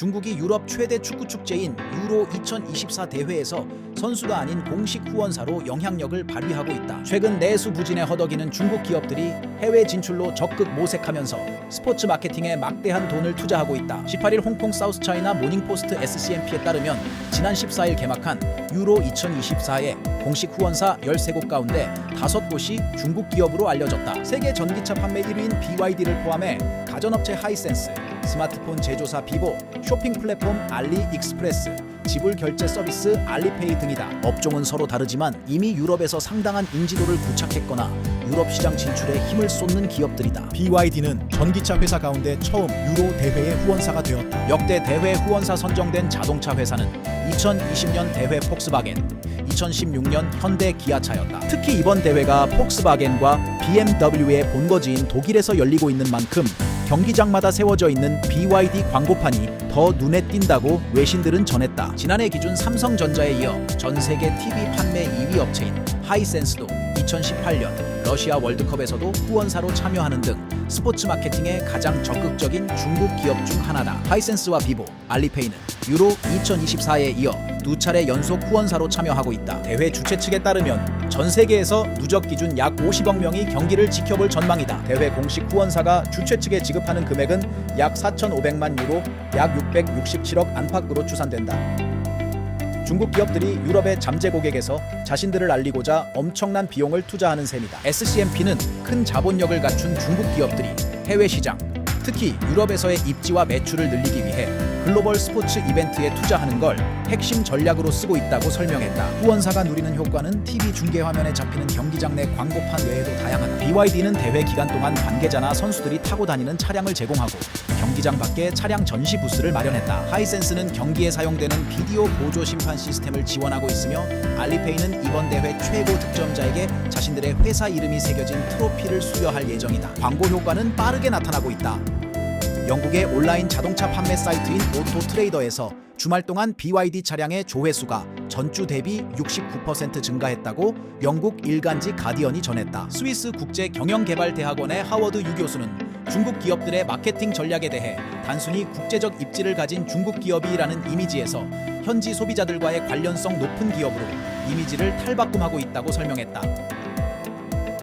중국이 유럽 최대 축구 축제인 유로 2024 대회에서 선수가 아닌 공식 후원사로 영향력을 발휘하고 있다. 최근 내수 부진에 허덕이는 중국 기업들이 해외 진출로 적극 모색하면서 스포츠 마케팅에 막대한 돈을 투자하고 있다. 18일 홍콩 사우스 차이나 모닝포스트 SCMP에 따르면 지난 14일 개막한 유로 2024의 공식 후원사 13곳 가운데 5곳이 중국 기업으로 알려졌다. 세계 전기차 판매 1위인 BYD를 포함해 가전업체 하이센스, 스마트폰 제조사 비보, 쇼핑 플랫폼 알리익스프레스, 지불 결제 서비스 알리페이 등이다. 업종은 서로 다르지만 이미 유럽에서 상당한 인지도를 구착했거나 유럽 시장 진출에 힘을 쏟는 기업들이다. BYD는 전기차 회사 가운데 처음 유로 대회의 후원사가 되었다. 역대 대회 후원사 선정된 자동차 회사는 2020년 대회 폭스바겐, 2016년 현대 기아차였다. 특히 이번 대회가 폭스바겐과 BMW의 본거지인 독일에서 열리고 있는 만큼 경기장마다 세워져 있는 BYD 광고판이 더 눈에 띈다고 외신들은 전했다. 지난해 기준 삼성전자에 이어 전 세계 TV 판매 2위 업체인 하이센스도 2018년 러시아 월드컵에서도 후원사로 참여하는 등 스포츠 마케팅에 가장 적극적인 중국 기업 중 하나다. 하이센스와 비보, 알리페이는 유로 2024에 이어 두 차례 연속 후원사로 참여하고 있다. 대회 주최 측에 따르면 전 세계에서 누적 기준 약 50억 명이 경기를 지켜볼 전망이다. 대회 공식 후원사가 주최 측에 지급하는 금액은 약 4,500만 유로, 약 667억 안팎으로 추산된다. 중국 기업들이 유럽의 잠재 고객에서 자신들을 알리고자 엄청난 비용을 투자하는 셈이다. SCMP는 큰 자본력을 갖춘 중국 기업들이 해외 시장, 특히 유럽에서의 입지와 매출을 늘리기 위해 글로벌 스포츠 이벤트에 투자하는 걸 핵심 전략으로 쓰고 있다고 설명했다. 후원사가 누리는 효과는 TV 중계 화면에 잡히는 경기장 내 광고판 외에도 다양하다. BYD는 대회 기간 동안 관계자나 선수들이 타고 다니는 차량을 제공하고 경기장 밖에 차량 전시 부스를 마련했다. 하이센스는 경기에 사용되는 비디오 보조 심판 시스템을 지원하고 있으며 알리페이는 이번 대회 최고 득점자에게 자신들의 회사 이름이 새겨진 트로피를 수여할 예정이다. 광고 효과는 빠르게 나타나고 있다. 영국의 온라인 자동차 판매 사이트인 오토 트레이더에서 주말 동안 BYD 차량의 조회수가 전주 대비 69% 증가했다고 영국 일간지 가디언이 전했다. 스위스 국제 경영개발대학원의 하워드 유 교수는 중국 기업들의 마케팅 전략에 대해 단순히 국제적 입지를 가진 중국 기업이라는 이미지에서 현지 소비자들과의 관련성 높은 기업으로 이미지를 탈바꿈하고 있다고 설명했다.